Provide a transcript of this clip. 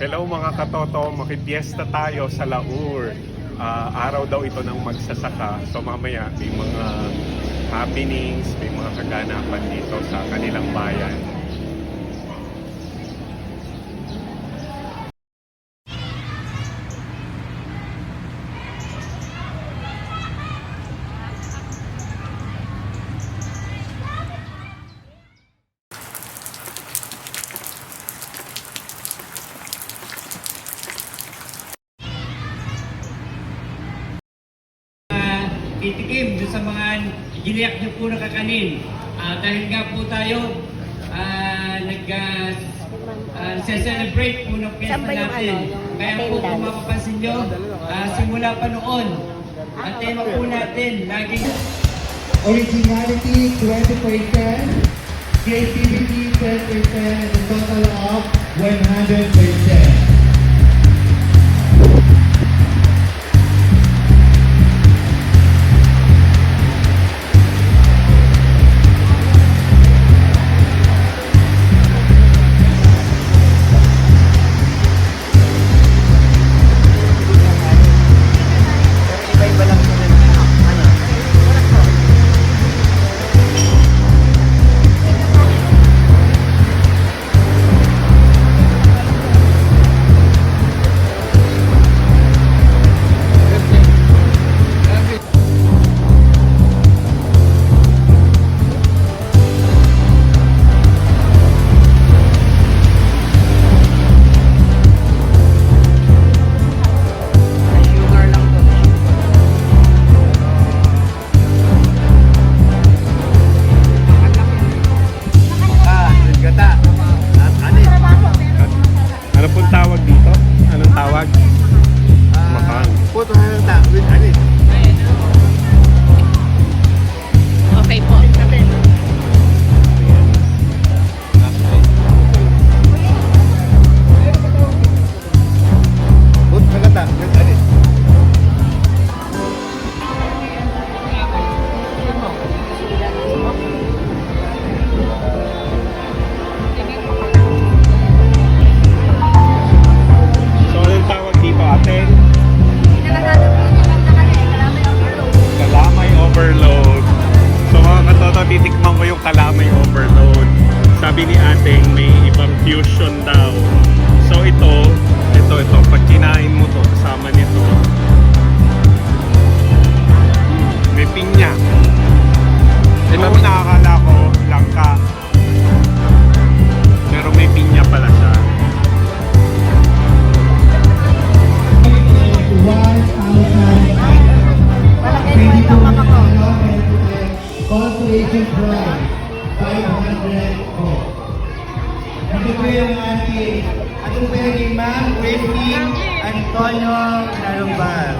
Hello mga katoto, makipiesta tayo sa Laur. Ah, araw daw ito ng magsasaka. So mamaya may mga happenings, may mga kaganapan dito sa kanilang bayan. uh, titikim doon sa mga giniyak niyo po na kakanin. Ah, dahil nga po tayo ah, nag uh, celebrate po ng piyesta natin. ano, yung Kaya po kung mapapansin nyo, ah, simula pa noon, ang tema po natin, laging Originality 20%, creativity 10%, and a total of 100%. Titikman ko yung kalamay overload. Sabi ni ating may ibang fusion daw. So ito, ito, ito. Pag kinain mo to, kasama nito, may pinya. Ito mo nakakala ko, langka. Pero may pinya pala siya. 1,000. Malaki itong mama ko. Consolation prize, 500 po. Ito po yung ating, ito po yung Ma'am Christine Antonio Narumbal.